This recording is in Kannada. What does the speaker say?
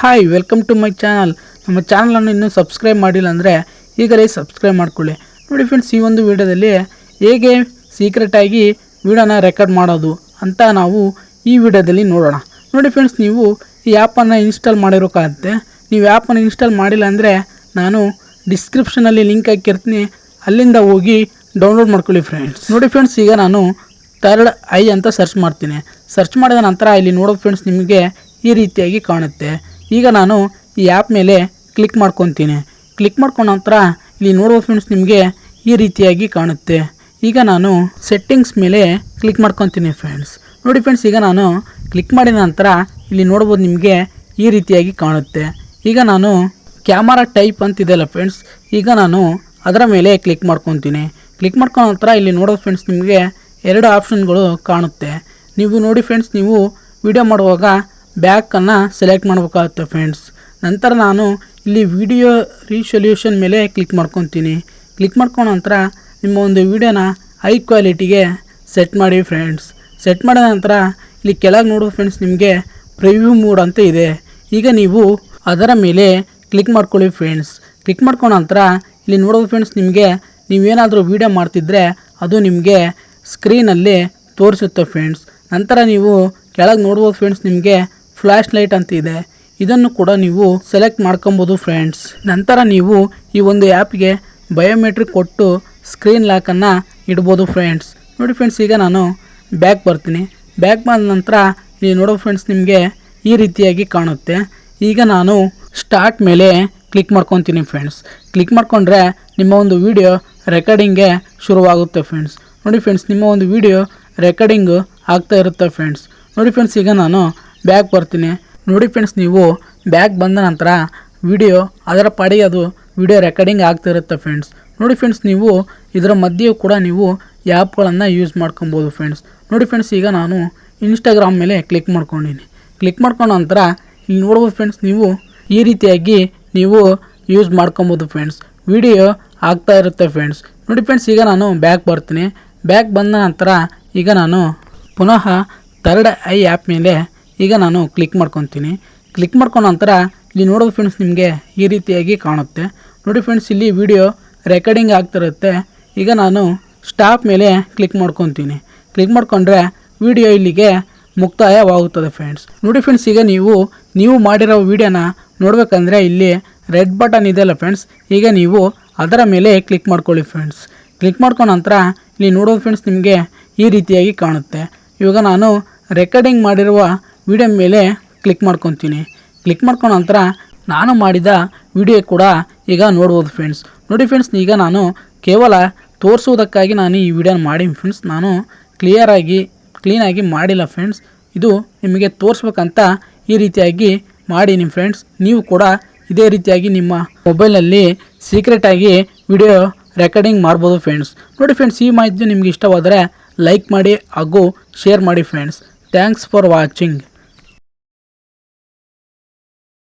Hi welcome to my channel ನಮ್ಮ ಚಾನಲನ್ನು ಇನ್ನೂ ಸಬ್ಸ್ಕ್ರೈಬ್ ಮಾಡಿಲ್ಲ ಅಂದರೆ ಈಗಲೇ ಸಬ್ಸ್ಕ್ರೈಬ್ ಮಾಡ್ಕೊಳ್ಳಿ. ನೋಡಿ ಫ್ರೆಂಡ್ಸ್ ಈ ಒಂದು ವಿಡಿಯೋದಲ್ಲಿ ಹೇಗೆ ಸೀಕ್ರೆಟಾಗಿ ವಿಡಿಯೋನ ರೆಕಾರ್ಡ್ ಮಾಡೋದು ಅಂತ ನಾವು ಈ ವಿಡಿಯೋದಲ್ಲಿ ನೋಡೋಣ. ನೋಡಿ ಫ್ರೆಂಡ್ಸ್ ನೀವು ಈ ಆ್ಯಪನ್ನು ಇನ್ಸ್ಟಾಲ್ ಮಾಡಿರೋಕ್ಕಾಗುತ್ತೆ ನೀವು ಆ್ಯಪನ್ನು ಇನ್ಸ್ಟಾಲ್ ಮಾಡಿಲ್ಲ ಅಂದರೆ ನಾನು ಡಿಸ್ಕ್ರಿಪ್ಷನಲ್ಲಿ ಲಿಂಕ್ ಹಾಕಿರ್ತೀನಿ. ಅಲ್ಲಿಂದ ಹೋಗಿ ಡೌನ್ಲೋಡ್ ಮಾಡ್ಕೊಳ್ಳಿ ಫ್ರೆಂಡ್ಸ್ ನೋಡಿ ಫ್ರೆಂಡ್ಸ್ ಈಗ ನಾನು ಥರ್ಡ್ ಐ ಅಂತ ಸರ್ಚ್ ಮಾಡ್ತೀನಿ. ಸರ್ಚ್ ಮಾಡಿದ ನಂತರ ಇಲ್ಲಿ ನೋಡೋದು ಫ್ರೆಂಡ್ಸ್ ನಿಮಗೆ ಈ ರೀತಿಯಾಗಿ ಕಾಣುತ್ತೆ. ಈಗ ನಾನು ಈ ಆ್ಯಪ್ ಮೇಲೆ ಕ್ಲಿಕ್ ಮಾಡ್ಕೊತೀನಿ. ಕ್ಲಿಕ್ ಮಾಡ್ಕೊಂಡ ನಂತರ ಇಲ್ಲಿ ನೋಡುವ ಫ್ರೆಂಡ್ಸ್ ನಿಮಗೆ ಈ ರೀತಿಯಾಗಿ ಕಾಣುತ್ತೆ. ಈಗ ನಾನು ಸೆಟ್ಟಿಂಗ್ಸ್ ಮೇಲೆ ಕ್ಲಿಕ್ ಮಾಡ್ಕೊತೀನಿ ಫ್ರೆಂಡ್ಸ್ ನೋಡಿ ಫ್ರೆಂಡ್ಸ್ ಈಗ ನಾನು ಕ್ಲಿಕ್ ಮಾಡಿದ ನಂತರ ಇಲ್ಲಿ ನೋಡ್ಬೋದು ನಿಮಗೆ ಈ ರೀತಿಯಾಗಿ ಕಾಣುತ್ತೆ. ಈಗ ನಾನು ಕ್ಯಾಮರಾ ಟೈಪ್ ಅಂತಿದೆಯಲ್ಲ ಫ್ರೆಂಡ್ಸ್ ಈಗ ನಾನು ಅದರ ಮೇಲೆ ಕ್ಲಿಕ್ ಮಾಡ್ಕೊತೀನಿ. ಕ್ಲಿಕ್ ಮಾಡ್ಕೊಂಡ ನಂತರ ಇಲ್ಲಿ ನೋಡೋದು ಫ್ರೆಂಡ್ಸ್ ನಿಮಗೆ ಎರಡು ಆಪ್ಷನ್ಗಳು ಕಾಣುತ್ತೆ. ನೀವು ನೋಡಿ ಫ್ರೆಂಡ್ಸ್ ನೀವು ವಿಡಿಯೋ ಮಾಡುವಾಗ ಬ್ಯಾಕನ್ನು ಸೆಲೆಕ್ಟ್ ಮಾಡಬೇಕಾಗುತ್ತೆ ಫ್ರೆಂಡ್ಸ್ ನಂತರ ನಾನು ಇಲ್ಲಿ ವಿಡಿಯೋ ರೀಸೊಲ್ಯೂಷನ್ ಮೇಲೆ ಕ್ಲಿಕ್ ಮಾಡ್ಕೊತೀನಿ. ಕ್ಲಿಕ್ ಮಾಡ್ಕೊಂಡ ನಂತರ ನಿಮ್ಮ ಒಂದು ವಿಡಿಯೋನ ಹೈ ಕ್ವಾಲಿಟಿಗೆ ಸೆಟ್ ಮಾಡಿ ಫ್ರೆಂಡ್ಸ್ ಸೆಟ್ ಮಾಡಿದ ನಂತರ ಇಲ್ಲಿ ಕೆಳಗೆ ನೋಡೋ ಫ್ರೆಂಡ್ಸ್ ನಿಮಗೆ ಪ್ರಿವ್ಯೂ ಮೂಡ್ ಅಂತ ಇದೆ. ಈಗ ನೀವು ಅದರ ಮೇಲೆ ಕ್ಲಿಕ್ ಮಾಡ್ಕೊಳ್ಳಿ ಫ್ರೆಂಡ್ಸ್ ಕ್ಲಿಕ್ ಮಾಡ್ಕೊಂಡ ನಂತರ ಇಲ್ಲಿ ನೋಡೋದು ಫ್ರೆಂಡ್ಸ್ ನಿಮಗೆ ನೀವೇನಾದರೂ ವೀಡಿಯೋ ಮಾಡ್ತಿದ್ರೆ ಅದು ನಿಮಗೆ ಸ್ಕ್ರೀನಲ್ಲಿ ತೋರಿಸುತ್ತೆ ಫ್ರೆಂಡ್ಸ್ ನಂತರ ನೀವು ಕೆಳಗೆ ನೋಡ್ಬೋದು ಫ್ರೆಂಡ್ಸ್ ನಿಮಗೆ ಫ್ಲ್ಯಾಶ್ ಲೈಟ್ ಅಂತ ಇದೆ. ಇದನ್ನು ಕೂಡ ನೀವು ಸೆಲೆಕ್ಟ್ ಮಾಡ್ಕೊಬೋದು ಫ್ರೆಂಡ್ಸ್. ನಂತರ ನೀವು ಈ ಒಂದು ಆ್ಯಪ್ಗೆ ಬಯೋಮೆಟ್ರಿಕ್ ಕೊಟ್ಟು ಸ್ಕ್ರೀನ್ ಲಾಕನ್ನು ಇಡ್ಬೋದು ಫ್ರೆಂಡ್ಸ್. ನೋಡಿ ಫ್ರೆಂಡ್ಸ್, ಈಗ ನಾನು ಬ್ಯಾಕ್ ಬರ್ತೀನಿ. ಬ್ಯಾಕ್ ಬಂದ ನಂತರ ಇಲ್ಲಿ ನೋಡೋ ಫ್ರೆಂಡ್ಸ್, ನಿಮಗೆ ಈ ರೀತಿಯಾಗಿ ಕಾಣುತ್ತೆ. ಈಗ ನಾನು ಸ್ಟಾರ್ಟ್ ಮೇಲೆ ಕ್ಲಿಕ್ ಮಾಡ್ಕೊತೀನಿ ಫ್ರೆಂಡ್ಸ್. ಕ್ಲಿಕ್ ಮಾಡ್ಕೊಂಡ್ರೆ ನಿಮ್ಮ ಒಂದು ವಿಡಿಯೋ ರೆಕಾರ್ಡಿಂಗ್ಗೆ ಶುರುವಾಗುತ್ತೆ ಫ್ರೆಂಡ್ಸ್. ನೋಡಿ ಫ್ರೆಂಡ್ಸ್, ನಿಮ್ಮ ಒಂದು ವಿಡಿಯೋ ರೆಕಾರ್ಡಿಂಗು ಆಗ್ತಾ ಇರುತ್ತೆ ಫ್ರೆಂಡ್ಸ್. ನೋಡಿ ಫ್ರೆಂಡ್ಸ್, ಈಗ ನಾನು ಬ್ಯಾಕ್ ಬರ್ತೀನಿ. ನೋಡಿ ಫ್ರೆಂಡ್ಸ್ ನೀವು ಬ್ಯಾಕ್ ಬಂದ ನಂತರ ವಿಡಿಯೋ ಅದರ ಪಾಡಿಗೆ ಅದು ವಿಡಿಯೋ ರೆಕಾರ್ಡಿಂಗ್ ಆಗ್ತಿರುತ್ತೆ ಫ್ರೆಂಡ್ಸ್ ನೋಡಿ ಫ್ರೆಂಡ್ಸ್ ನೀವು, ಇದರ ಮಧ್ಯೆಯೂ ಕೂಡ ನೀವು ಆ್ಯಪ್ಗಳನ್ನು ಯೂಸ್ ಮಾಡ್ಕೊಬೋದು ಫ್ರೆಂಡ್ಸ್ ನೋಡಿ ಫ್ರೆಂಡ್ಸ್ ಈಗ ನಾನು ಇನ್ಸ್ಟಾಗ್ರಾಮ್ ಮೇಲೆ ಕ್ಲಿಕ್ ಮಾಡ್ಕೊಂಡಿನಿ. ಕ್ಲಿಕ್ ಮಾಡ್ಕೊಂಡ ನಂತರ ಇಲ್ಲಿ ನೋಡ್ಬೋದು ಫ್ರೆಂಡ್ಸ್ ನೀವು, ಈ ರೀತಿಯಾಗಿ ನೀವು ಯೂಸ್ ಮಾಡ್ಕೊಬೋದು ಫ್ರೆಂಡ್ಸ್ ವಿಡಿಯೋ ಆಗ್ತಾ ಇರುತ್ತೆ ಫ್ರೆಂಡ್ಸ್ ನೋಡಿ ಫ್ರೆಂಡ್ಸ್ ಈಗ ನಾನು ಬ್ಯಾಕ್ ಬರ್ತೀನಿ. ಬ್ಯಾಕ್ ಬಂದ ನಂತರ ಈಗ ನಾನು ಪುನಃ ಥರ್ಡ್ ಐ ಆ್ಯಪ್ ಮೇಲೆ ಈಗ ನಾನು ಕ್ಲಿಕ್ ಮಾಡ್ಕೊತೀನಿ. ಕ್ಲಿಕ್ ಮಾಡ್ಕೊಂಡ ನಂತರ ಇಲ್ಲಿ ನೋಡೋದು ಫ್ರೆಂಡ್ಸ್ ನಿಮಗೆ ಈ ರೀತಿಯಾಗಿ ಕಾಣುತ್ತೆ. ನೋಡಿ ಫ್ರೆಂಡ್ಸ್ ಇಲ್ಲಿ ವಿಡಿಯೋ ರೆಕಾರ್ಡಿಂಗ್ ಆಗ್ತಿರುತ್ತೆ. ಈಗ ನಾನು ಸ್ಟಾಪ್ ಮೇಲೆ ಕ್ಲಿಕ್ ಮಾಡ್ಕೊತೀನಿ. ಕ್ಲಿಕ್ ಮಾಡಿಕೊಂಡ್ರೆ ವಿಡಿಯೋ ಇಲ್ಲಿಗೆ ಮುಕ್ತಾಯವಾಗುತ್ತದೆ ಫ್ರೆಂಡ್ಸ್ ನೋಡಿ ಫ್ರೆಂಡ್ಸ್ ಈಗ ನೀವು ನೀವು ಮಾಡಿರೋ ವಿಡಿಯೋನ ನೋಡಬೇಕಂದ್ರೆ ಇಲ್ಲಿ ರೆಡ್ ಬಟನ್ ಇದೆಯಲ್ಲ ಫ್ರೆಂಡ್ಸ್ ಈಗ ನೀವು ಅದರ ಮೇಲೆ ಕ್ಲಿಕ್ ಮಾಡ್ಕೊಳ್ಳಿ ಫ್ರೆಂಡ್ಸ್ ಕ್ಲಿಕ್ ಮಾಡ್ಕೊಂಡ ನಂತರ ಇಲ್ಲಿ ನೋಡೋದು ಫ್ರೆಂಡ್ಸ್ ನಿಮಗೆ ಈ ರೀತಿಯಾಗಿ ಕಾಣುತ್ತೆ. ಇವಾಗ ನಾನು ರೆಕಾರ್ಡಿಂಗ್ ಮಾಡಿರುವ ವಿಡಿಯೋ ಮೇಲೆ ಕ್ಲಿಕ್ ಮಾಡ್ಕೊತೀನಿ. ಕ್ಲಿಕ್ ಮಾಡ್ಕೊಂಡ ನಂತರ ನಾನು ಮಾಡಿದ ವಿಡಿಯೋ ಕೂಡ ಈಗ ನೋಡ್ಬೋದು ಫ್ರೆಂಡ್ಸ್ ನೋಡಿ ಫ್ರೆಂಡ್ಸ್ ಈಗ ನಾನು ಕೇವಲ ತೋರಿಸುವುದಕ್ಕಾಗಿ ನಾನು ಈ ವಿಡಿಯೋನ ಮಾಡಿ ಫ್ರೆಂಡ್ಸ್ ನಾನು ಕ್ಲಿಯರಾಗಿ ಕ್ಲೀನಾಗಿ ಮಾಡಿಲ್ಲ ಫ್ರೆಂಡ್ಸ್ ಇದು ನಿಮಗೆ ತೋರಿಸ್ಬೇಕಂತ ಈ ರೀತಿಯಾಗಿ ಮಾಡೀನಿ ಫ್ರೆಂಡ್ಸ್ ನೀವು ಕೂಡ ಇದೇ ರೀತಿಯಾಗಿ ನಿಮ್ಮ ಮೊಬೈಲಲ್ಲಿ ಸೀಕ್ರೆಟಾಗಿ ವಿಡಿಯೋ ರೆಕಾರ್ಡಿಂಗ್ ಮಾಡ್ಬೋದು ಫ್ರೆಂಡ್ಸ್ ನೋಡಿ ಫ್ರೆಂಡ್ಸ್ ಈ ಮಾಹಿತಿ ನಿಮಗೆ ಇಷ್ಟವಾದರೆ ಲೈಕ್ ಮಾಡಿ ಹಾಗೂ ಶೇರ್ ಮಾಡಿ ಫ್ರೆಂಡ್ಸ್ ಥ್ಯಾಂಕ್ಸ್ ಫಾರ್ ವಾಚಿಂಗ್